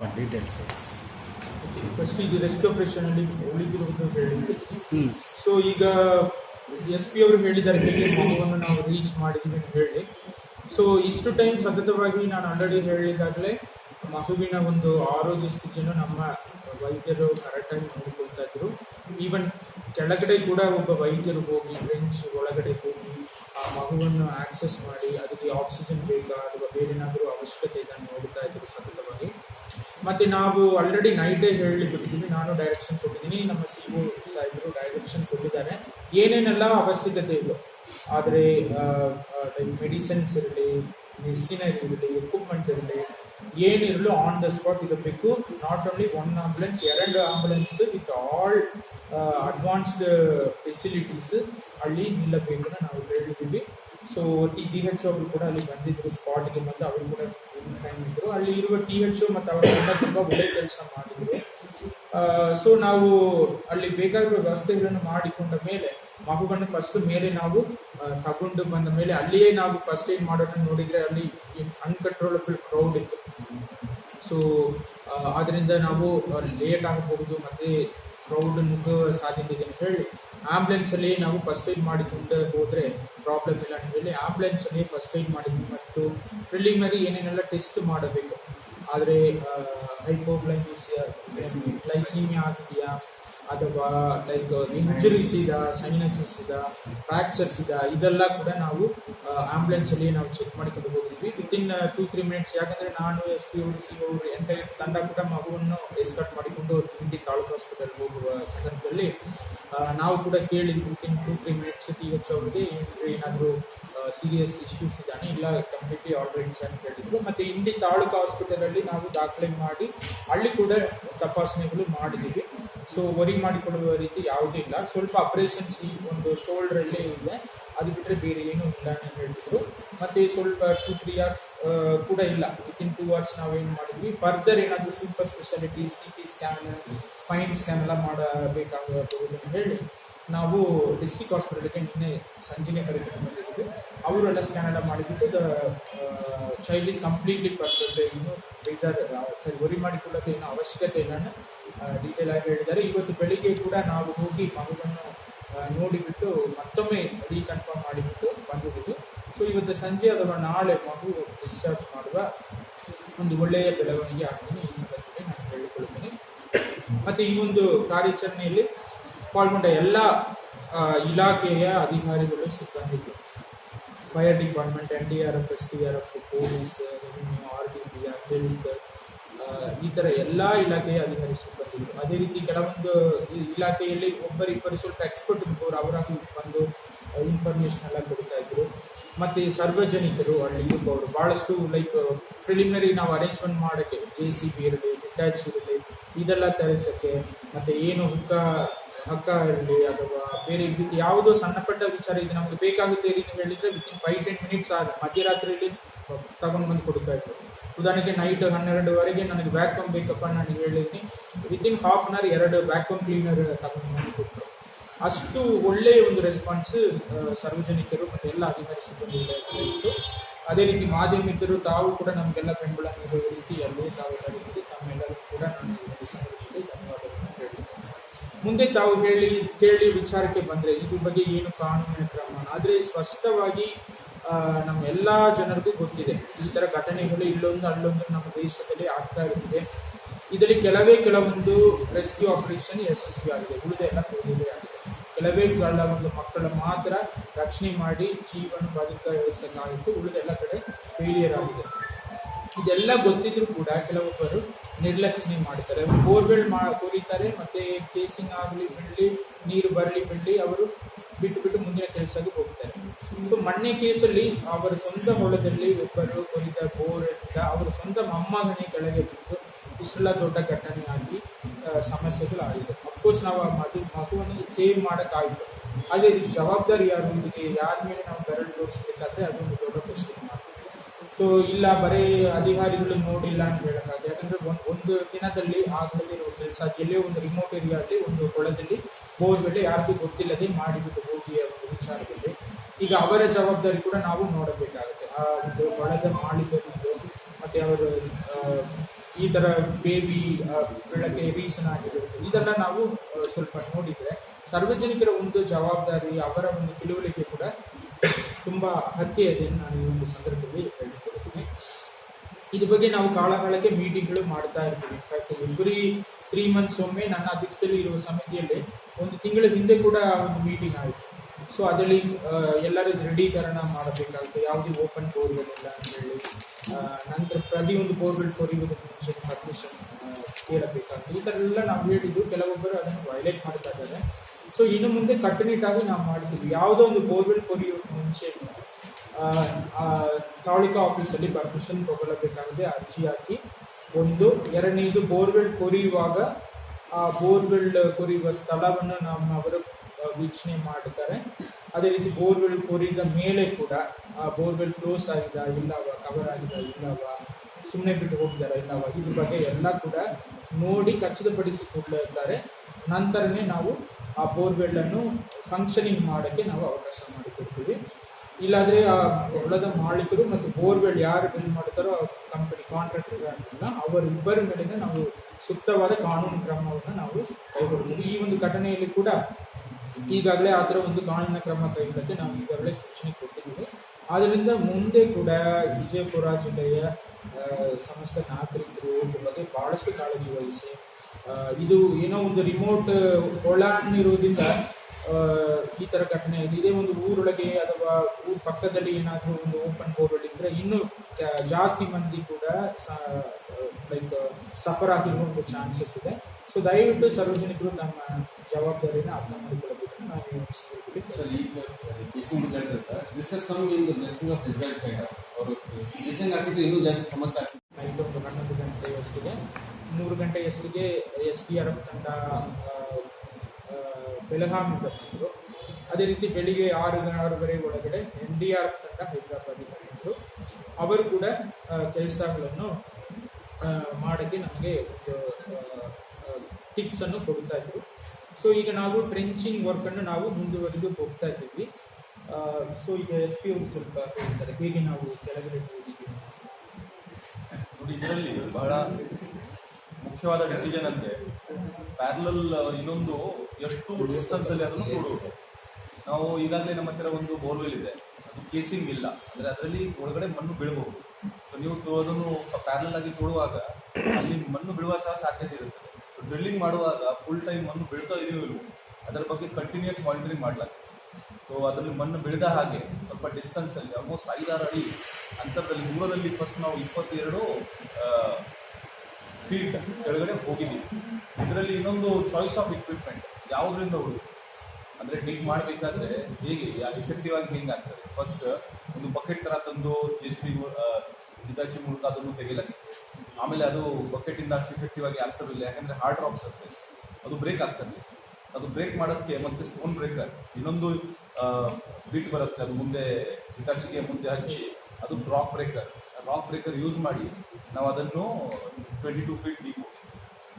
Details first ಇದು rescue operation ಅಲ್ಲಿ ಉಳಿದಿರುವುದು ಹೇಳಿ ಸೊ ಈಗ ಎಸ್ ಪಿ ಅವರು ಹೇಳಿದ್ದಾರೆ ಹೇಗೆ ಮಗುವನ್ನು ನಾವು ರೀಚ್ ಮಾಡಿದ್ದೀವಿ ಅಂತ ಹೇಳಿ. ಸೊ ಇಷ್ಟು ಟೈಮ್ ಸತತವಾಗಿ ನಾನು ಆಲ್ರೆಡಿ ಹೇಳಿದಾಗಲೇ ಮಗುವಿನ ಒಂದು ಆರೋಗ್ಯ ಸ್ಥಿತಿಯನ್ನು ನಮ್ಮ ವೈದ್ಯರು ಕರೆಕ್ಟಾಗಿ ನೋಡಿಕೊಳ್ತಾ ಇದ್ರು. ಈವನ್ ಕೆಳಗಡೆ ಕೂಡ ಒಬ್ಬ ವೈದ್ಯರು ಹೋಗಿ ಬೆಂಚ್ ಒಳಗಡೆ ಹೋಗಿ ಆ ಮಗುವನ್ನು ಆಕ್ಸೆಸ್ ಮಾಡಿ ಅದಕ್ಕೆ ಆಕ್ಸಿಜನ್ ಬೇಕಾ ಅಥವಾ ಬೇರೆ ಏನಾದರೂ ಅವಶ್ಯಕತೆ ಇದನ್ನು ನೋಡ್ತಾ ಇದ್ರು. ಮತ್ತೆ ನಾವು ಆಲ್ರೆಡಿ ನೈಟೇ ಹೇಳಿ ಬಿಟ್ಟಿದ್ದೀವಿ ನಾನು ಡೈರೆಕ್ಷನ್ ಕೊಟ್ಟಿದ್ದೀನಿ, ನಮ್ಮ ಸಿ ಒ ಸಾಹೇಬರು ಡೈರೆಕ್ಷನ್ ಕೊಟ್ಟಿದ್ದಾರೆ. ಏನೇನೆಲ್ಲ ಅವಶ್ಯಕತೆ ಇದೆ? ಆದರೆ ಮೆಡಿಸಿನ್ಸ್ ಇರಲಿ ಮೆಷಿನರಿ ಇರಲಿ ಎಕ್ವಿಪ್ಮೆಂಟ್ ಇರಲಿ ಏನಿರಲು ಆನ್ ದ ಸ್ಪಾಟ್ ಇರಬೇಕು ನಾಟ್ ಓನ್ಲಿ ಒನ್ ಆಂಬುಲೆನ್ಸ್ ಎರಡು ambulance with all advanced facilities ಅಲ್ಲಿ ನಿಲ್ಲಬೇಕು ಅಂತ ನಾವು ಹೇಳಿದ್ದೀವಿ. ಸೊ ಟಿ ಡಿ ಎಚ್ ಅವರು ಕೂಡ ಅಲ್ಲಿ ಬಂದಿದ್ರು ಸ್ಪಾಟ್ಗೆ ಬಂದು ಅವರು ಕೂಡ ಟೈಮ್ ಅಲ್ಲಿ ಇರುವ ಟಿ ಎಚ್ ಮತ್ತು ಅವರ ಕೂಡ ತುಂಬ ಒಳ್ಳೆ ಕೆಲಸ ಮಾಡಿದ್ರು. ಸೊ ನಾವು ಅಲ್ಲಿ ಬೇಕಾಗಿರೋ ವ್ಯವಸ್ಥೆಗಳನ್ನು ಮಾಡಿಕೊಂಡ ಮೇಲೆ ಮಗುವನ್ನು ಫಸ್ಟ್ ಮೇಲೆ ನಾವು ತಗೊಂಡು ಬಂದ ಮೇಲೆ ಅಲ್ಲಿಯೇ ನಾವು ಫಸ್ಟ್ ಏಡ್ ಮಾಡೋದನ್ನು ನೋಡಿದ್ರೆ ಅಲ್ಲಿ ಅನ್ಕಂಟ್ರೋಲಬಲ್ ಕ್ರೌಡ್ ಇತ್ತು. ಸೊ ಅದರಿಂದ ನಾವು ಲೇಟ್ ಆಗಬಹುದು, ಮತ್ತೆ ಕ್ರೌಡ್ ನುಗ್ಗುವ ಸಾಧ್ಯತೆ ಇದೆ ಅಂತ ಹೇಳಿ ಆಂಬುಲೆನ್ಸ್ ಅಲ್ಲಿ ನಾವು ಫಸ್ಟ್ ಏಡ್ ಮಾಡಿಕೊಂಡು ಹೋದ್ರೆ ಪ್ರಾಬ್ಲಮ್ ಇಲ್ಲ. ಅಂತ ಹೇಳಿ ಆಂಬುಲೆನ್ಸ್ ಅಲ್ಲಿ ಫಸ್ಟ್ ಏಡ್ ಮಾಡಿದ್ವಿ. ಮತ್ತು ಪ್ರಿಲಿಮಿನರಿ ಏನೇನೆಲ್ಲ ಟೆಸ್ಟ್ ಮಾಡಬೇಕು. ಆದರೆ ಹೈಪೋಗ್ಲೈಮಿಸಿಯಾ ಗ್ಲೈಸೀಮಿಯಾ ಆಗಿದೆಯಾ ಅಥವಾ ಲೈಕ್ ಇಂಜುರೀಸ್ ಇದ ಸೈನಸಸ್ ಇದ ಫ್ರಾಕ್ಚರ್ಸ್ ಇದ, ಇದೆಲ್ಲ ಕೂಡ ನಾವು ಆಂಬುಲೆನ್ಸ್ ಅಲ್ಲಿ ನಾವು ಚೆಕ್ ಮಾಡ್ಕೊಂಡು ಹೋಗಿದ್ವಿ ವಿತಿನ್ ಟೂ ತ್ರೀ ಮಿನಿಟ್ಸ್ ಯಾಕಂದರೆ ನಾನು ಎಸ್ ಪಿ ಅವರು ಸಿ ಅವರು ಎಂಟೈರ್ ತಂಡ ಕೂಡ ಮಗುವನ್ನು ಡಿಸ್ಕಟ್ ಮಾಡಿಕೊಂಡು ತಿಂಡಿ ತಾಲೂಕು ಹಾಸ್ಪಿಟಲ್ ಹೋಗುವ ಸಂದರ್ಭದಲ್ಲಿ ನಾವು ಕೂಡ ಕೇಳಿದ್ವಿ. Within two three minutes T H ಅವ್ರಿಗೆ ಏನಾದರೂ ಸೀರಿಯಸ್ ಇಶ್ಯೂಸ್ ಇದ್ದಾನೆ. ಇಲ್ಲ ಕಂಪ್ಲೀಟ್ಲಿ ಆಲ್ರೈಟ್ಸ್ ಅಂತ ಹೇಳಿದ್ರು. ಮತ್ತೆ ಇಂಡಿ ತಾಲೂಕು ಹಾಸ್ಪಿಟಲ್ ಅಲ್ಲಿ ನಾವು ದಾಖಲೆ ಮಾಡಿ, ಅಲ್ಲಿ ಕೂಡ ತಪಾಸಣೆಗಳು ಮಾಡಿದ್ದೀವಿ. ಸೊ ವರಿ ಮಾಡಿಕೊಡುವ ರೀತಿ ಯಾವುದೂ ಇಲ್ಲ. ಸ್ವಲ್ಪ ಆಪರೇಷನ್ಸ್ ಈ ಒಂದು ಶೋಲ್ಡರ್ ಅಲ್ಲೇ ಇದೆ. ಅದು ಬಿಟ್ಟರೆ ಬೇರೆ ಏನೂ ಇಲ್ಲ ಅಂತ ಹೇಳಿದ್ರು. ಮತ್ತೆ ಸ್ವಲ್ಪ ಟೂ ತ್ರೀ ಅವರ್ಸ್ ಕೂಡ ಇಲ್ಲ. ವಿತ್ ಇನ್ ಟೂ ಅವರ್ಸ್ ನಾವೇನು ಮಾಡಿದ್ವಿ? ಫರ್ದರ್ ಏನಾದರೂ super speciality C T scan spine scan ಎಲ್ಲ ಮಾಡಬೇಕಾಗಬಹುದು ಅಂತ ಹೇಳಿ. ನಾವು ಡಿಸ್ಟಿಕ್ ಹಾಸ್ಪಿಟಲ್ಗೆ ನಿನ್ನೆ ಸಂಜೆನೆ ಕರೆದುಕೊಂಡು ಬಂದಿದ್ದೀವಿ. ಅವರೆಲ್ಲ ಸ್ಕ್ಯಾನ್ ಎಲ್ಲ ಮಾಡಿಬಿಟ್ಟು ಚೈಲ್ಡ್ ಇಸ್ ಕಂಪ್ಲೀಟ್ಲಿ ಪರ್ಫೆಕ್ಟ್ ಇನ್ನು ಬೇಜಾರು ಸರಿ ವರಿ ಮಾಡಿಕೊಳ್ಳೋದು ಏನು ಅವಶ್ಯಕತೆ ಇಲ್ಲ ಡೀಟೇಲ್ ಆಗಿ ಹೇಳಿದ್ದಾರೆ. ಇವತ್ತು ಬೆಳಿಗ್ಗೆ ಕೂಡ ನಾವು ಹೋಗಿ ಮಗುವನ್ನು ನೋಡಿಬಿಟ್ಟು ಮತ್ತೊಮ್ಮೆ ರೀಕನ್ಫರ್ಮ್ ಮಾಡಿಬಿಟ್ಟು ಬಂದಿದ್ದೀವಿ. ಸೊ ಇವತ್ತು ಸಂಜೆ ಅಥವಾ ನಾಳೆ ಮಗು ಡಿಸ್ಚಾರ್ಜ್ ಮಾಡುವ ಒಂದು ಒಳ್ಳೆಯ ಬೆಳವಣಿಗೆ ಆಗ್ತೀನಿ ಈ ಸಂದರ್ಭದಲ್ಲಿ ನಾನು ಹೇಳಿಕೊಳ್ಳುತ್ತೇನೆ. ಮತ್ತು ಈ ಒಂದು ಕಾರ್ಯಾಚರಣೆಯಲ್ಲಿ ಪಾಲ್ಗೊಂಡ ಎಲ್ಲ ಇಲಾಖೆಯ ಅಧಿಕಾರಿಗಳು ಸಿಬ್ಬಂದಿಗಳು. Fire department N D R F S D R F police revenue R D P health ಈ ಥರ ಎಲ್ಲ ಇಲಾಖೆಯ ಅಧಿಕಾರಿ ಸಿಬ್ಬಂದಿಗಳು. ಅದೇ ರೀತಿ ಕೆಲವೊಂದು ಇಲಾಖೆಯಲ್ಲಿ ಒಬ್ಬರಿಬ್ಬರು ಸ್ವಲ್ಪ ಎಕ್ಸ್ಪರ್ಟ್ ಇದ್ದವರು ಅವರಾಗಿ ಬಂದು ಇನ್ಫಾರ್ಮೇಷನ್ ಎಲ್ಲ ಕೊಡ್ತಾ ಇದ್ರು ಮತ್ತು ಸಾರ್ವಜನಿಕರು ಅಲ್ಲಿ ಇರುವವರು. ಭಾಳಷ್ಟು ಲೈಕ್ ಪ್ರಿಲಿಮಿನರಿ ನಾವು ಅರೇಂಜ್ಮೆಂಟ್ ಮಾಡೋಕ್ಕೆ ಜೆ ಸಿ ಬಿ ಇರಲಿ ಡಿಟ್ಯಾಚ್ ಇರಲಿ, ಇದೆಲ್ಲ ತರಿಸೋಕ್ಕೆ, ಮತ್ತು ಏನು ಹುಕ್ಕ ಹಕ್ಕ ಇರಲಿ ಅಥವಾ ಬೇರೆ ರೀತಿ ಯಾವುದೋ ಸಣ್ಣ ಪಟ್ಟ ವಿಚಾರ ಇದೆ ನಮಗೆ ಬೇಕಾಗುತ್ತೆ ರೀತಿ ಹೇಳಿದ್ರೆ ವಿತಿನ್ ಫೈವ್ ಟೆನ್ ಮಿನಿಟ್ಸ್ ಆಗ ಮಧ್ಯರಾತ್ರಿಯಲ್ಲಿ ತಗೊಂಡು ಬಂದು ಕೊಡ್ತಾ ಇದ್ರು. ಉದಾಹರಣೆಗೆ ನೈಟ್ ಹನ್ನೆರಡುವರೆಗೆ ನನಗೆ ವ್ಯಾಕ್ಯೂಮ್ ಬೇಕಪ್ಪ ನಾನು ಹೇಳಿದ್ದೀನಿ ವಿತಿನ್ ಹಾಫ್ ಅನ್ ಅವರ್ ಎರಡು ವ್ಯಾಕ್ಯೂಮ್ ಕ್ಲೀನರ್ ತಗೊಂಡು ಬಂದು ಕೊಟ್ಟರು ಅಷ್ಟು ಒಳ್ಳೆಯ ಒಂದು ರೆಸ್ಪಾನ್ಸ್ ಸಾರ್ವಜನಿಕರು ಮತ್ತು ಎಲ್ಲ ಅಧಿಕಾರಿ ಅದೇ ರೀತಿ ಮಾಧ್ಯಮಿಕರು ತಾವು ಕೂಡ ನಮಗೆಲ್ಲ ಬೆಂಬಲ ನೀಡುವ ರೀತಿ ಎಲ್ಲೇ ತಾವು ತಮ್ಮೆಲ್ಲರೂ ಕೂಡ ನಾನು ಈ ಒಂದು ಸಂದರ್ಭದಲ್ಲಿ ಧನ್ಯವಾದಗಳನ್ನು ಹೇಳಿದ್ದೇನೆ ಮುಂದೆ ತಾವು ಹೇಳಿ, ಕೇಳಿ ವಿಚಾರಕ್ಕೆ ಬಂದರೆ ಇದ್ರ ಬಗ್ಗೆ ಏನು ಕಾನೂನಿನ ಕ್ರಮ? ಆದರೆ ಸ್ಪಷ್ಟವಾಗಿ ನಮ್ಮ ಎಲ್ಲ ಜನರಿಗೂ ಗೊತ್ತಿದೆ. ಈ ಥರ ಘಟನೆಗಳು ಇಲ್ಲೊಂದು ಅಲ್ಲೊಂದು ನಮ್ಮ ದೇಶದಲ್ಲಿ ಆಗ್ತಾ ಇರುತ್ತದೆ. ಇದರಲ್ಲಿ ಕೆಲವೇ ಕೆಲವೊಂದು ರೆಸ್ಕ್ಯೂ ಆಪರೇಷನ್ ಯಶಸ್ವಿ ಆಗಿದೆ. ಉಳಿದ ಎಲ್ಲ ಆಗಿದೆ. ಕೆಲವೇ ಒಂದು ಮಕ್ಕಳ ಮಾತ್ರ ರಕ್ಷಣೆ ಮಾಡಿ ಜೀವನ ಉಳಿದ ಉಳಿದೆಲ್ಲ ಕಡೆ ಫೇಲಿಯರ್ ಆಗಿದೆ. ಇದೆಲ್ಲ ಗೊತ್ತಿದ್ರು ಕೂಡ ಕೆಲವೊಬ್ಬರು ನಿರ್ಲಕ್ಷಣೆ ಮಾಡ್ತಾರೆ. ಬೋರ್ವೆಲ್ ಮಾ, ಕೊರಿತಾರೆ, ಮತ್ತೆ ಕೇಸಿಂಗ್ ಆಗಲಿ, ಬಿಡಲಿ, ನೀರು ಬರಲಿ, ಬಿಡಲಿ ಅವರು ಬಿಟ್ಟು ಬಿಟ್ಟು ಮುಂದಿನ ಕೆಲಸಕ್ಕೆ ಹೋಗ್ತಾರೆ. ಸೊ ಮಣ್ಣೆ ಕೇಸಲ್ಲಿ ಅವರ ಸ್ವಂತ ಹೊಲದಲ್ಲಿ ಒಬ್ಬರು ಕೊರಿದ ಬೋರ್ ಇಟ್ಟ ಅವರ ಸ್ವಂತ ಮೊಮ್ಮಗನೇ ಕೆಳಗೆ ಬಿದ್ದು ಇಷ್ಟೆಲ್ಲ ದೊಡ್ಡ ಘಟನೆ ಆಗಿ ಸಮಸ್ಯೆಗಳಾಗಿದೆ. ಅಫ್ಕೋರ್ಸ್ ನಾವು ಆ ಮಗು ಮಗುವನ್ನು ಸೇವ್ ಮಾಡೋಕ್ಕಾಗಿತ್ತು ಅದೇ ಜವಾಬ್ದಾರಿ ಯಾರು ಯಾರ ಮೇಲೆ ನಾವು ಬೆರಳು ಜೋಡಿಸ್ಬೇಕಾದ್ರೆ ಅದೊಂದು ದೊಡ್ಡ ಪ್ರಶ್ನೆ ಸೊ ಇಲ್ಲ, ಬರೀ ಅಧಿಕಾರಿಗಳು ನೋಡಿಲ್ಲ ಅಂತ ಹೇಳಕ್ಕಾಗ ಯಾಕಂದ್ರೆ ಒಂದು ಒಂದು ದಿನದಲ್ಲಿ ಒಂದು ಕೆಲಸ ಎಲ್ಲೇ ಒಂದು ರಿಮೋಟ್ ಏರಿಯಾದಲ್ಲಿ ಒಂದು ಕೊಳದಲ್ಲಿ ಹೋದ್ಮೇಲೆ ಯಾರಿಗೂ ಗೊತ್ತಿಲ್ಲದೆ ಮಾಡಿಬಿಟ್ಟು ಹೋಗಿ ಒಂದು ವಿಚಾರದಲ್ಲಿ. ಈಗ ಅವರ ಜವಾಬ್ದಾರಿ ಕೂಡ ನಾವು ನೋಡಬೇಕಾಗುತ್ತೆ. ಆ ಒಂದು ಕೊಳದ ಮಾಲೀಕರಿದ್ದು, ಮತ್ತೆ ಅವರು ಈ ಥರ ಬೇಬಿ ಬೆಳಗ್ಗೆ ರೀಸನ್ ಆಗಿರುತ್ತೆ ಇದೆಲ್ಲ ನಾವು ಸ್ವಲ್ಪ ನೋಡಿದರೆ ಸಾರ್ವಜನಿಕರ ಒಂದು ಜವಾಬ್ದಾರಿ, ಅವರ ಒಂದು ತಿಳುವಳಿಕೆ ಕೂಡ ತುಂಬ ಅಗತ್ಯ ಇದೆ ನಾನು ಈ ಒಂದು ಸಂದರ್ಭದಲ್ಲಿ ಇದ್ರ ಬಗ್ಗೆ ನಾವು ಕಾಲ ಕಾಲಕ್ಕೆ ಮೀಟಿಂಗ್ಗಳು ಮಾಡ್ತಾ ಇರ್ತೀವಿ. ಇನ್ಫ್ಯಾಕ್ಟ್ ಎವ್ರಿ ತ್ರೀ ಮಂತ್ಸ್ ಒಮ್ಮೆ ನನ್ನ ಅಧ್ಯಕ್ಷತೆಯಲ್ಲಿ ಇರುವ ಸಮಿತಿಯಲ್ಲಿ ಒಂದು ತಿಂಗಳ ಹಿಂದೆ ಕೂಡ ಒಂದು ಮೀಟಿಂಗ್ ಆಯಿತು. ಸೊ ಅದರಲ್ಲಿ ಎಲ್ಲರೂ ದೃಢೀಕರಣ ಮಾಡಬೇಕಾಗುತ್ತೆ. ಯಾವುದೇ ಓಪನ್ ಬೋರ್ವೆಲ್ ಅಂತ ಹೇಳಿ. ನಂತರ ಪ್ರತಿಯೊಂದು ಬೋರ್ವೆಲ್ ಕೊರಿಯುವುದಕ್ಕೆ ಮುಂಚೆ ಪರ್ಮಿಷನ್ ಕೇಳಬೇಕಾಗುತ್ತೆ. ಈ ಥರ ಎಲ್ಲ ನಾವು ಹೇಳಿದ್ದು ಕೆಲವೊಬ್ಬರು ಅದನ್ನು ವೈಲೇಟ್ ಮಾಡ್ತಾ ಇದ್ದಾರೆ. ಸೊ ಇನ್ನು ಮುಂದೆ ಕಟ್ಟುನಿಟ್ಟಾಗಿ ನಾವು ಮಾಡ್ತೀವಿ. ಯಾವುದೋ ಒಂದು ಬೋರ್ವೆಲ್ ಕೊರೆಯೋಕೆ ಮುಂಚೆ ತಾಲೂಕಾ ಆಫೀಸಲ್ಲಿ ಪರ್ಮಿಷನ್ ತಗೊಳ್ಳಬೇಕಾಗಿದೆ ಅರ್ಜಿ ಹಾಕಿ. ಒಂದು, ಎರಡನೇದು ಬೋರ್ವೆಲ್ ಕೊರೆಯುವಾಗ ಆ ಬೋರ್ವೆಲ್ ಕೊರೆಯುವ ಸ್ಥಳವನ್ನು ನಮ್ಮ ಅವರು ವೀಕ್ಷಣೆ ಮಾಡುತ್ತಾರೆ ಅದೇ ರೀತಿ ಬೋರ್ವೆಲ್ ಕೊರಿದ ಮೇಲೆ ಕೂಡ ಆ ಬೋರ್ವೆಲ್ ಕ್ಲೋಸ್ ಆಗಿದ ಇಲ್ಲವ ಕವರ್ ಆಗಿದ ಇಲ್ಲವ ಸುಮ್ಮನೆ ಬಿಟ್ಟು ಹೋಗಿದಾರ ಇಲ್ಲವ ಇದ್ರ ಬಗ್ಗೆ ಎಲ್ಲ ಕೂಡ ನೋಡಿ ಖಚಿತಪಡಿಸಿಕೊಳ್ಳುತ್ತಾರೆ ನಂತರನೇ ನಾವು ಆ ಬೋರ್ವೆಲ್ ಅನ್ನು ಫಂಕ್ಷನಿಂಗ್ ಮಾಡೋಕ್ಕೆ ನಾವು ಅವಕಾಶ ಮಾಡಿಕೊಡ್ತೀವಿ. ಇಲ್ಲಾಂದ್ರೆ, ಆ, ಹೊಲದ ಮಾಲೀಕರು ಮತ್ತು ಬೋರ್ವೆಲ್ ಯಾರು ಬಿಲ್ ಮಾಡ್ತಾರೋ ಆ ಕಂಪನಿ ಕಾಂಟ್ರಾಕ್ಟರ್ ಅವರಿಬ್ಬರ ಮೇಲಿಂದ ನಾವು ಸೂಕ್ತವಾದ ಕಾನೂನು ಕ್ರಮವನ್ನು ನಾವು ಕೈಗೊಳ್ತೀವಿ. ಈ ಒಂದು ಘಟನೆಯಲ್ಲಿ ಕೂಡ ಈಗಾಗಲೇ ಆ ಥರ ಒಂದು ಕಾನೂನಿನ ಕ್ರಮ ಕೈಗೊಳ್ಳಕ್ಕೆ ನಾವು ಈಗಾಗಲೇ ಸೂಚನೆ ಕೊಟ್ಟಿದ್ದೀವಿ. ಆದ್ದರಿಂದ ಮುಂದೆ ಕೂಡ ವಿಜಯಪುರ ಜಿಲ್ಲೆಯ ಸಮಸ್ತ ನಾಗರಿಕರು ಬಗ್ಗೆ ಬಹಳಷ್ಟು ಕಾಳಜಿ ವಹಿಸಿ ಇದು ಏನೋ ಒಂದು ರಿಮೋಟ್ ಒಳಾಣಿರೋದ್ರಿಂದ ಈ ಥರ ಘಟನೆ ಇದೆ ಇದೇ ಒಂದು ಊರೊಳಗೆ ಅಥವಾ ಊರ ಪಕ್ಕದಲ್ಲಿ ಏನಾದರೂ ಒಂದು ಓಪನ್ ಬೋರ್ವೆಲ್ ಇದ್ದರೆ ಇನ್ನೂ ಜಾಸ್ತಿ ಮಂದಿ ಕೂಡ ಲೈಕ್ ಸಫರ್ ಆಗಿರುವ ಒಂದು ಚಾನ್ಸಸ್ ಇದೆ. ಸೊ ದಯವಿಟ್ಟು ಸಾರ್ವಜನಿಕರು ತಮ್ಮ ಜವಾಬ್ದಾರಿನ ಅರ್ಥ ಮಾಡಿಕೊಳ್ಳಬೇಕು ನಾವು ಇನ್ನೂ ಜಾಸ್ತಿ ಸಮಸ್ಯೆ ಆಗ್ತದೆ. ನೈಟ್ ಒಂದು ಹನ್ನೊಂದು ಗಂಟೆಯಷ್ಟಿಗೆ ಮೂರು ಗಂಟೆಯಷ್ಟಿಗೆ ಎಸ್ ಡಿ ಆರ್ ಎಫ್ ತಂಡ ಬೆಳಗಾವಿ ಬಂದಿದ್ರು ಅದೇ ರೀತಿ ಬೆಳಿಗ್ಗೆ ಆರು ಆರೂವರೆ ಒಳಗಡೆ ಎನ್ ಡಿ ಆರ್ ಎಫ್ ತಂಡ ಹೈದರಾಬಾದಿಗೆ ಅವರು ಕೂಡ ಕೆಲಸಗಳನ್ನು ಮಾಡೋಕ್ಕೆ ನಮಗೆ ಟಿಪ್ಸನ್ನು ಕೊಡ್ತಾ ಇದ್ರು. ಸೊ, ಈಗ ನಾವು ಟ್ರೆಂಚಿಂಗ್ ವರ್ಕನ್ನು ನಾವು ಮುಂದುವರೆದು ಹೋಗ್ತಾ ಇದ್ದೀವಿ. ಸೊ, ಈಗ ಎಸ್ ಪಿ ಅವರು ಸ್ವಲ್ಪ ಹೇಳ್ತಾರೆ, ಹೇಗೆ ನಾವು ಕೆಳಗಡೆ ನೋಡಿ, ಇದರಲ್ಲಿ ಬಹಳ ಮುಖ್ಯವಾದ ಡಿಸಿಷನ್ ಅಂದ್ರೆ ಪ್ಯಾರಲಲ್ ಇನ್ನೊಂದು ಎಷ್ಟು ಡಿಸ್ಟೆನ್ಸ್ ಅಲ್ಲಿ ಅದನ್ನು ನೋಡಬಹುದು ನಾವು ಈಗಾಗಲೇ ನಮ್ಮ ಹತ್ತಿರ ಒಂದು ಬೋರ್ವೆಲ್ ಇದೆ. ಅದು ಕೇಸಿಂಗ್ ಇಲ್ಲ. ಅಂದ್ರೆ ಅದರಲ್ಲಿ ಒಳಗಡೆ ಮಣ್ಣು ಬೀಳಬಹುದು. ಸೊ ನೀವು ಅದನ್ನು ಪ್ಯಾರಲಲ್ ಆಗಿ ತೋಡುವಾಗ ಅಲ್ಲಿ ಮಣ್ಣು ಬೀಳುವ ಸಹ ಸಾಧ್ಯತೆ ಇರುತ್ತೆ. ಸೊ ಡ್ರಿಲ್ಲಿಂಗ್ ಮಾಡುವಾಗ ಫುಲ್ ಟೈಮ್ ಮಣ್ಣು ಬೀಳ್ತಾ ಇದೆಯೋ ಇಲ್ವೋ, ಅದರ ಬಗ್ಗೆ ಕಂಟಿನ್ಯೂಸ್ ಮಾನಿಟರಿಂಗ್ ಮಾಡಲಾಗ್ತದೆ ಸೊ ಅದರಲ್ಲಿ ಮಣ್ಣು ಬೆಳೆದ ಹಾಗೆ ಸ್ವಲ್ಪ ಡಿಸ್ಟೆನ್ಸ್ ಅಲ್ಲಿ ಆಲ್ಮೋಸ್ಟ್ ಐದಾರು ಅಡಿ ಅಂತರದಲ್ಲಿ, ದೂರದಲ್ಲಿ ಫಸ್ಟ್ ನಾವು ಇಪ್ಪತ್ತೆರಡು ಫೀಟ್ ಕೆಳಗಡೆ ಹೋಗಿದ್ದೀವಿ. ಇದರಲ್ಲಿ ಇನ್ನೊಂದು ಚಾಯ್ಸ್ ಆಫ್ ಇಕ್ವಿಪ್ಮೆಂಟ್ ಯಾವುದರಿಂದ ಹುಡುಗ ಅಂದ್ರೆ ಡಿಗ್ ಮಾಡಬೇಕಾದ್ರೆ ಹೇಗೆ? ಎಫೆಕ್ಟಿವ್ ಆಗಿ ಹೆಂಗೆ ಆಗ್ತದೆ? ಫಸ್ಟ್ ಒಂದು ಬಕೆಟ್ ಥರ ತಂದು ಜೆ ಸಿ ಹಿತಾಚಿ ಮೂಲಕ ಅದನ್ನು ತೆಗೆಯಲಾಗಿತ್ತು ಆಮೇಲೆ ಅದು ಬಕೆಟಿಂದ ಅಷ್ಟು ಎಫೆಕ್ಟಿವ್ ಆಗಿ ಆಗ್ತಿರಲಿಲ್ಲ ಯಾಕಂದ್ರೆ ಹಾರ್ಡ್ ರಾಕ್ ಸರ್ಫೇಸ್ ಅದು ಬ್ರೇಕ್ ಆಗ್ತದೆ. ಅದು ಬ್ರೇಕ್ ಮಾಡೋಕ್ಕೆ ಮತ್ತೆ ಸ್ಟೋನ್ ಬ್ರೇಕರ್ ಇನ್ನೊಂದು ಬಿಟ್ ಬರುತ್ತೆ. ಅದು ಮುಂದೆ ಹಿತಾಚಿಗೆ ಮುಂದೆ ಹಚ್ಚಿ ಅದು rock breaker rock breaker use ಮಾಡಿ ನಾವು ಅದನ್ನು ಟ್ವೆಂಟಿ ಟು ಫೀಟ್ ಡೀಪ್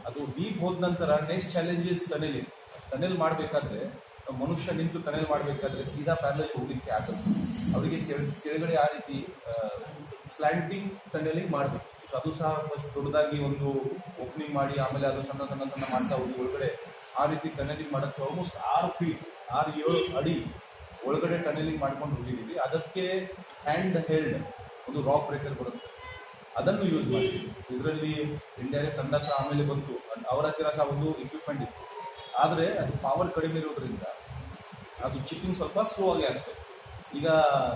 ಅದು ಡೀಪ್ ಹೋದ ನಂತರ ನೆಕ್ಸ್ಟ್ ಚಾಲೆಂಜಸ್ ಟನೆಲಿಂಗ್ ಟನೆಲ್ ಮಾಡಬೇಕಾದ್ರೆ, ಮನುಷ್ಯ ನಿಂತು ಟನೆಲ್ ಮಾಡಬೇಕಾದ್ರೆ ಸೀದಾ ಪ್ಯಾರಲಲ್ ಹೋಗ್ಲಿಕ್ಕೆ ಆಗಲ್ಲ ಅವರಿಗೆ ಕೆಳ- ಕೆಳಗಡೆ ಆ ರೀತಿ ಸ್ಲ್ಯಾಂಟಿಂಗ್ ಟನೆಲಿಂಗ್ ಮಾಡಬೇಕು. ಸೊ ಅದು ಸಹ ಫಸ್ಟ್ ದೊಡ್ಡದಾಗಿ ಒಂದು ಓಪನಿಂಗ್ ಮಾಡಿ, ಆಮೇಲೆ ಅದು ಸಣ್ಣ ಸಣ್ಣ ಸಣ್ಣ ಮಾಡ್ತಾ ಹೋಗಿ ಒಳಗಡೆ ಆ ರೀತಿ ಟನೆಲಿಂಗ್ ಮಾಡೋಕ್ಕೆ ಆಲ್ಮೋಸ್ಟ್ ಆರು ಫೀಟ್ ಆರು, ಏಳು ಅಡಿ ಒಳಗಡೆ ಟನೆಲಿಂಗ್ ಮಾಡ್ಕೊಂಡು ಹೋಗಿದ್ದೀವಿ. ಅದಕ್ಕೆ ಹ್ಯಾಂಡ್ ಹೆಲ್ಡ್ ಒಂದು ರಾಕ್ ಬ್ರೇಕರ್ ಬರುತ್ತೆ. ಅದನ್ನು ಯೂಸ್ ಮಾಡಿದ್ದೀವಿ. ಇದರಲ್ಲಿ ಇಂಡಿಯಾಗೆ ತಂಡ ಸಹ ಆಮೇಲೆ ಬಂತು. ಅವರ ಹತ್ತಿರ ಸಹ ಒಂದು ಇಕ್ವಿಪ್ಮೆಂಟ್ ಇತ್ತು. ಆದರೆ ಅದು ಪವರ್ ಕಡಿಮೆ ಇರೋದ್ರಿಂದ ಅದು ಚಿಪ್ಪಿಂಗ್ ಸ್ವಲ್ಪ ಸ್ಲೋ ಆಗಿ ಆಗ್ತದೆ ಈಗ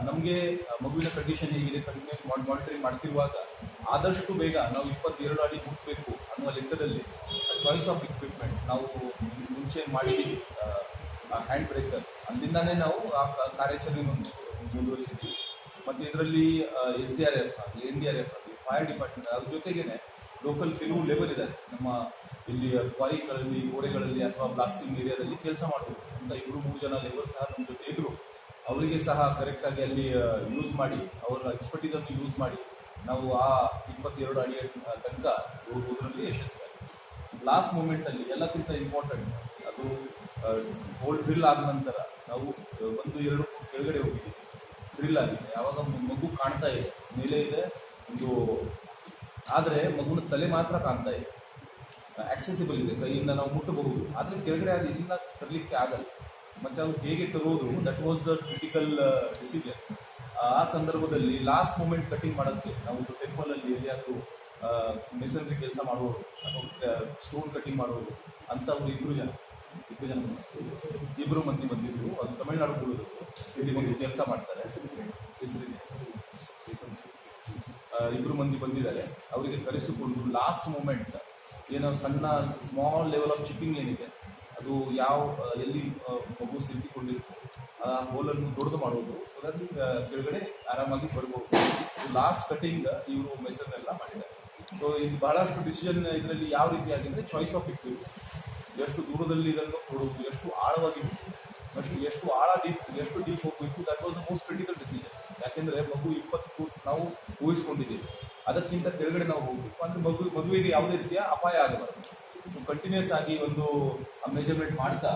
ನಮಗೆ ಮಗುವಿನ ಕಂಡೀಷನ್ ಹೇಗಿದೆ ಕಂಟಿನ್ಯೂಸ್ ಮಾನಿಟರಿಂಗ್ ಮಾಡ್ತಿರುವಾಗ ಆದಷ್ಟು ಬೇಗ ನಾವು ಇಪ್ಪತ್ತೆರಡು ಅಡಿ ಮುಟ್ಟಬೇಕು ಅನ್ನುವ ಲೆಕ್ಕದಲ್ಲಿ ಚಾಯ್ಸ್ ಆಫ್ ಇಕ್ವಿಪ್ಮೆಂಟ್ ನಾವು ಮುಂಚೆ ಮಾಡಿದ್ದೀವಿ ಹ್ಯಾಂಡ್ ಬ್ರೇಕರ್ ಅಲ್ಲಿಂದಾನೇ ನಾವು ಆ ಕಾರ್ಯಾಚರಣೆ ಮುಂದುವರಿಸಿದ್ದೀವಿ ಮತ್ತು ಇದರಲ್ಲಿ ಎಸ್ ಡಿ ಆರ್ ಎಫ್ ಆಗಲಿ ಎನ್ ಡಿ ಆರ್ ಎಫ್ ಆಗಲಿ ಫೈರ್ ಡಿಪಾರ್ಟ್ಮೆಂಟ್ ಅದ್ರ ಜೊತೆಗೇನೆ ಲೋಕಲ್ ಕೆಲವು ಲೆವೆಲ್ ಇದೆ. ನಮ್ಮ ಇಲ್ಲಿ ಕ್ವಾರಿಗಳಲ್ಲಿ, ಗೋಡೆಗಳಲ್ಲಿ ಅಥವಾ ಬ್ಲಾಸ್ಟಿಂಗ್ ಏರಿಯಾದಲ್ಲಿ ಕೆಲಸ ಮಾಡಬೇಕು ಅಂತ ಇಬ್ಬರು ಮೂರು ಜನ ಲೇಬರ್ ಸಹ ನಮ್ಮ ಜೊತೆ ಇದ್ದರು ಅವರಿಗೆ ಸಹ ಕರೆಕ್ಟಾಗಿ ಅಲ್ಲಿ ಯೂಸ್ ಮಾಡಿ, ಅವರ ಎಕ್ಸ್ಪರ್ಟೀಸನ್ನು ಯೂಸ್ ಮಾಡಿ ನಾವು ಆ ಇಪ್ಪತ್ತೆರಡು ಅಡಿ ತನಕ ಹೋಗೋದ್ರಲ್ಲಿ ಯಶಸ್ವಿಯಾಗಿ ಲಾಸ್ಟ್ ಮೂಮೆಂಟಲ್ಲಿ ಎಲ್ಲಕ್ಕಿಂತ ಇಂಪಾರ್ಟೆಂಟ್ ಅದು ಗೋಲ್ಡ್ ಡ್ರಿಲ್ ಆದ ನಂತರ ನಾವು ಒಂದು, ಎರಡು ಕೆಳಗಡೆ ಹೋಗಿದ್ದೀವಿ ಡ್ರಿಲ್ ಆಗಿದೆ. ಯಾವಾಗ ಮಗು ಕಾಣ್ತಾ ಇದೆ. ಮೇಲೆ ಇದೆ, ಒಂದು, ಆದರೆ ಮಗುನ ತಲೆ ಮಾತ್ರ ಕಾಣ್ತಾ ಇದೆ. ಆಕ್ಸೆಸಿಬಲ್ ಇದೆ. ಕೈಯಿಂದ ನಾವು ಮುಟ್ಟಬಹುದು. ಆದರೆ ಕೆಳಗಡೆ ಅದು ತರಲಿಕ್ಕೆ ಆಗಲ್ಲ. ಮತ್ತು ಅದು ಹೇಗೆ ತರೋದು that was the critical decision ಆ ಸಂದರ್ಭದಲ್ಲಿ ಲಾಸ್ಟ್ ಮೂಮೆಂಟ್ ಕಟಿಂಗ್ ಮಾಡೋಕ್ಕೆ ನಾವು ಒಂದು ಟೆಂಪಲ್ ಅಲ್ಲಿ ಎಲ್ಲಿಯಾದರೂ ಮೆಸನ್ರಿ ಕೆಲಸ ಮಾಡುವವರು, ಅಥವಾ ಸ್ಟೋನ್ ಕಟಿಂಗ್ ಮಾಡುವವರು ಅಂಥವ್ರು ಇಬ್ಬರು ಜನ ಇಬ್ಬರು ಜನ ಇಬ್ಬರು ಮಂದಿ ಬಂದಿದ್ರು. ಅದು ತಮಿಳ್ನಾಡು ಕೊಡೋದು ಇಲ್ಲಿ ಬಂದು ಕೆಲಸ ಮಾಡ್ತಾರೆ. ಇಬ್ಬರು ಮಂದಿ ಬಂದಿದ್ದಾರೆ. ಅವರಿಗೆ ಕರೆಸಿಕೊಂಡು ಲಾಸ್ಟ್ ಮೂಮೆಂಟ್ ಏನೋ ಸಣ್ಣ ಸ್ಮಾಲ್ ಲೆವೆಲ್ ಆಫ್ ಚಿಪ್ಪಿಂಗ್ ಏನಿದೆ, ಅದು ಯಾವ ಎಲ್ಲಿ ಮಗು ಸಿಲುಕಿಕೊಂಡಿರುತ್ತೆ, ಆ ಹೋಲನ್ನು ದೊಡ್ಡದು ಮಾಡುವುದು. ಅದರಲ್ಲಿ ಕೆಳಗಡೆ ಆರಾಮಾಗಿ ಬರ್ಬೋದು. ಲಾಸ್ಟ್ ಕಟಿಂಗ್ ಇವರು ಮೆಸರ್ನೆಲ್ಲ ಮಾಡಿದ್ದಾರೆ. ಸೊ ಇದು ಬಹಳಷ್ಟು ಡಿಸಿಷನ್ ಇದರಲ್ಲಿ ಯಾವ ರೀತಿ ಆಗಿದ್ರೆ ಚಾಯ್ಸ್ ಆಫ್ ಇಟ್ಟು ಎಷ್ಟು ದೂರದಲ್ಲಿ ಇದನ್ನು ಕೊಡುವುದು, ಎಷ್ಟು ಆಳವಾಗಿ ಎಷ್ಟು ಎಷ್ಟು ಆಳ ಡೀಪ್ ಎಷ್ಟು ಡೀಪ್ ಹೋಗಬೇಕು that was the most critical decision ಯಾಕೆಂದ್ರೆ ಮಗು ಇಪ್ಪತ್ತು ನಾವು ಊಹಿಸ್ಕೊಂಡಿದ್ದೀವಿ. ಅದಕ್ಕಿಂತ ಕೆಳಗಡೆ ನಾವು ಹೋಗ್ಬೇಕು. ಅಂದ್ರೆ ಮಗು ಮಗುವಿಗೆ ಯಾವುದೇ ರೀತಿಯ ಅಪಾಯ ಆಗಬಾರದು. ಕಂಟಿನ್ಯೂಸ್ ಆಗಿ ಒಂದು ಮೆಜರ್ಮೆಂಟ್ ಮಾಡ್ತಾ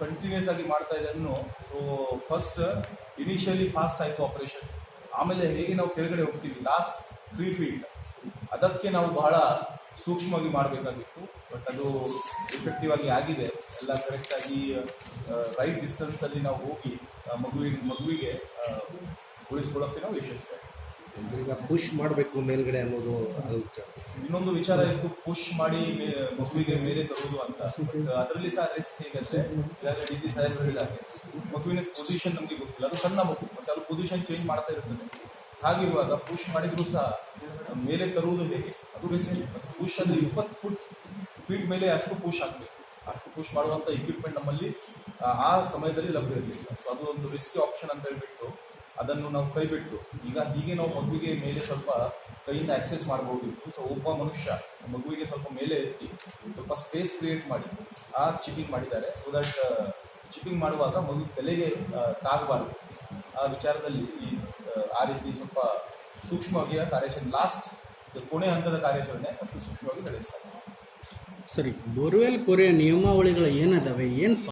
ಕಂಟಿನ್ಯೂಸ್ ಆಗಿ ಮಾಡ್ತಾ ಇದನ್ನು ಸೊ ಫಸ್ಟ್ ಇನಿಷಿಯಲಿ ಫಾಸ್ಟ್ ಆಯಿತು ಆಪರೇಷನ್ ಆಮೇಲೆ ಹೇಗೆ ನಾವು ಕೆಳಗಡೆ ಹೋಗ್ತೀವಿ? ಲಾಸ್ಟ್ ತ್ರೀ ಫೀಟ್ ಅದಕ್ಕೆ ನಾವು ಬಹಳ ಸೂಕ್ಷ್ಮವಾಗಿ ಮಾಡಬೇಕಾಗಿತ್ತು ಬಟ್ ಅದು ಎಫೆಕ್ಟಿವ್ ಆಗಿ ಆಗಿದೆ. ಎಲ್ಲ ಕರೆಕ್ಟಾಗಿ ರೈಟ್ ಡಿಸ್ಟೆನ್ಸ್ ಅಲ್ಲಿ ನಾವು ಹೋಗಿ ಆ, ಮಗುವಿಗೆ ಮಗುವಿಗೆ ಆ, ಉಳಿಸ್ಕೊಳ್ಳೋಕೆ ನಾವು ಯಶಸ್ವಿ. ಈಗ ಪುಷ್ ಮಾಡಬೇಕು ಮೇಲ್ಗಡೆ ಅನ್ನೋದು. ಇನ್ನೊಂದು ವಿಚಾರ ಇತ್ತು ಪುಷ್ ಮಾಡಿ ಮಗುವಿಗೆ ಮೇಲೆ ತರುವುದು ಅಂತ. ಬಟ್ ಅದರಲ್ಲಿ ಸಹ ರಿಸ್ಕ್ ಹೇಗಂದ್ರೆ ಡಿ ಸಿ ಸಾಹೇಬ್ ಹೇಳಿದಾಗೆ ಮಗುವಿನ ಪೊಸಿಷನ್ ನಮಗೆ ಗೊತ್ತಿಲ್ಲ. ಅದು ಸಣ್ಣ ಮಗು ಮತ್ತೆ ಅದು ಪೊಸಿಷನ್ ಚೇಂಜ್ ಮಾಡ್ತಾ ಇರ್ತದೆ. ಹಾಗಿರುವಾಗ ಪುಷ್ ಮಾಡಿದ್ರು ಸಹ ಮೇಲೆ ತರುವುದು ಹೇಗೆ? ಅದು ರಿಸ್ಕ್ ಪುಷ್ ಅಂದ್ರೆ ಇಪ್ಪತ್ತು ಫುಟ್ ಫೀಟ್ ಮೇಲೆ ಅಷ್ಟು ಪುಷ್ ಆಗಬೇಕು. ಅಷ್ಟು ಪುಷ್ ಮಾಡುವಂತ ಇಕ್ವಿಪ್ಮೆಂಟ್ ನಮ್ಮಲ್ಲಿ ಆ, ಸಮಯದಲ್ಲಿ ಲಭ್ಯ ಇರಲಿಲ್ಲ. ಸೊ ಅದು ಒಂದು ರಿಸ್ಕಿ ಆಪ್ಷನ್ ಅಂತ ಹೇಳ್ಬಿಟ್ಟು ಅದನ್ನು ನಾವು ಕೈಬಿಟ್ಟು ಈಗ ಹೀಗೆ ನಾವು ಮಗುವಿಗೆ ಮೇಲೆ ಸ್ವಲ್ಪ ಕೈಯಿಂದ ಆಕ್ಸೆಸ್ ಮಾಡಬಹುದಿತ್ತು ಸೊ ಒಬ್ಬ ಮನುಷ್ಯ ಮಗುವಿಗೆ ಸ್ವಲ್ಪ ಮೇಲೆ ಎತ್ತಿ ಸ್ವಲ್ಪ ಸ್ಪೇಸ್ ಕ್ರಿಯೇಟ್ ಮಾಡಿ ಆ ಚಿಪ್ಪಿಂಗ್ ಮಾಡಿದ್ದಾರೆ. ಸೊ ದಟ್ ಚಿಪ್ಪಿಂಗ್ ಮಾಡುವಾಗ ಮಗು ತಲೆಗೆ ತಾಗಬಾರ್ದು. ಆ ವಿಚಾರದಲ್ಲಿ ಈ ಆ, ರೀತಿ ಸ್ವಲ್ಪ ಸೂಕ್ಷ್ಮವಾಗಿ ಕಾರ್ಯಾಚರಣೆ ಲಾಸ್ಟ್ ಕೊನೆ ಹಂತದ ಕಾರ್ಯಾಚರಣೆ ಅಷ್ಟು ಸೂಕ್ಷ್ಮವಾಗಿ ನಡೆಸ್ತಾರೆ. ಸರಿ ಬೋರ್ವೆಲ್ ಕೊರೆಯ ನಿಯಮಾವಳಿಗಳು ಏನದಾವೆ? ಏನು